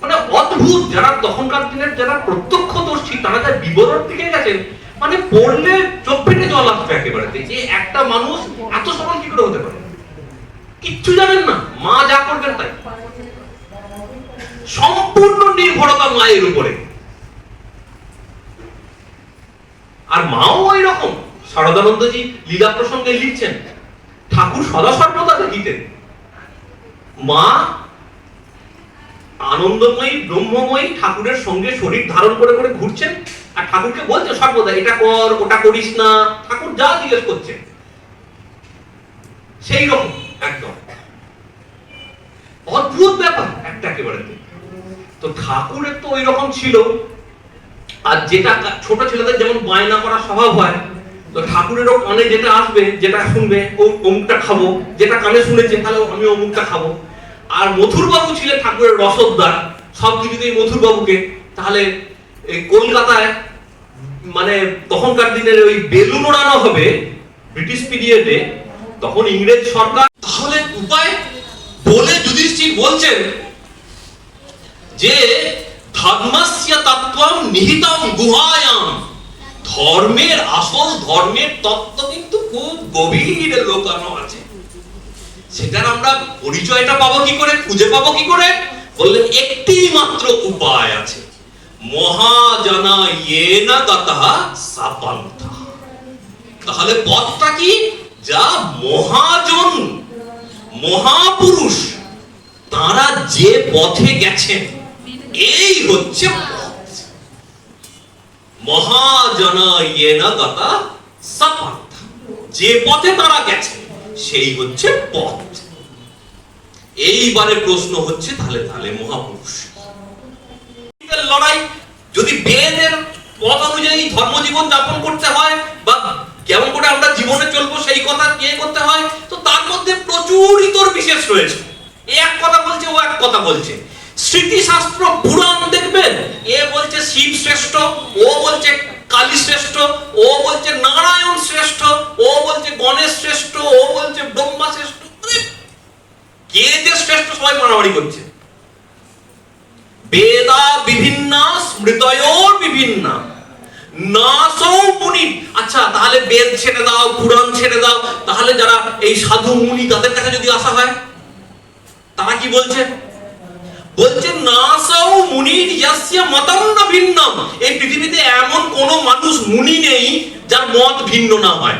মানে অদ্ভুত যারা তখনকার দিনের যারা প্রত্যক্ষদর্শী, তারা যা বিবরণ দিকে গেছেন মানে পড়লে চোখ ফেটে জল আসবে একেবারে। যে একটা মানুষ এত সফল কি করে হতে পারে? কিচ্ছু জানেন না, মা যা করবেন তাই। সম্পূর্ণ নির্ভরতা মায়ের উপরে। আর মাও ওই রকম শারদানন্দজি লীলা প্রসঙ্গে লিখছেন, ঠাকুর সদা সর্বদা দেখিতেন। মা আনন্দময়ী, ব্রহ্মময়ী ঠাকুরের সঙ্গে শরীর ধারণ করে করে ঘুরছেন। আর ঠাকুরকে বলছে, সর্বদা এটা কর, ওটা করিস না। ঠাকুর যা জিজ্ঞেস করছে সেই রকম একদম। অদ্ভুত ব্যাপার একটা একেবারে। তো ঠাকুরের তো ওই রকম ছিল। আর যেটা ছোট ছেলেদের যেমন বায়না করা স্বভাব হয়, তো ঠাকুরেরও কানে যেটা আসবে, যেটা শুনবে, ও অমুকটা খাব, যেটা কানে শুনেছে, তাহলে আমি অমুকটা খাব। আর মথুর বাবু ছিলেন ঠাকুরের রসদদার সব কিছুতেই মথুর বাবুকে তাহলে এই কলকাতায় মানে তখনকার দিনের ওই বেলুন ওড়ানো হবে ব্রিটিশ পিরিয়ডে, তখন ইংরেজ সরকার তাহলে উপায় বলে যুধিষ্ঠির বলছেন যে, ধর্মস্য তত্ত্বম নিহিতম গুহায়াম। ধর্মের আসল, ধর্মের তত্ত্ব কিন্তু খুব গভীর লোকানো সেটার আমরা পরিচয়টা পাবো কি করে? খুঁজে পাবো কি করে? বললেন একটি মাত্র উপায় আছে। মহাজনা ইয়েনা গতঃ সাপন্থা তাহলে পথটা কি? যা মহাজন, মহাপুরুষ, তারা যে পথে গেছেন, এই হচ্ছে মহাজনা ইয়েনা গতা সাপাত যে পথে তারা গেছে সেই হচ্ছে পথ। এইবারে প্রশ্ন হচ্ছে, তাহলে তাহলে মহাপুরুষ। লড়াই, যদি বেদের পথ অনুযায়ী ধর্মজীবন যাপন করতে হয়, বা কেমন করে আমরা জীবনে চলবো, সেই কথা কে করতে হয়, তো তার মধ্যে প্রচুর ইতর বিশেষ রয়েছে। এ এক কথা বলছে, ও এক কথা বলছে। স্মৃতিশাস্ত্র পুরাণ দেখবেন, এ বলছে শিব শ্রেষ্ঠ, ও বলছে কালী শ্রেষ্ঠ, ও শ্রেষ্ঠ সবাই মারামারি করছে। বেদা বিভিন্ন, স্মৃতয়োর বিভিন্ন। আচ্ছা তাহলে বেদ ছেড়ে দাও, পুরাণ ছেড়ে দাও। তাহলে যারা এই সাধু মুনি, তাদের কাছে যদি আসা হয়? তারা কি বলছে? বলছে, নাসৌ মুনি ইয়াস্য না ভিন্নম। এই পৃথিবীতে এমন কোন মানুষ মুনি নেই যার মত ভিন্ন না হয়।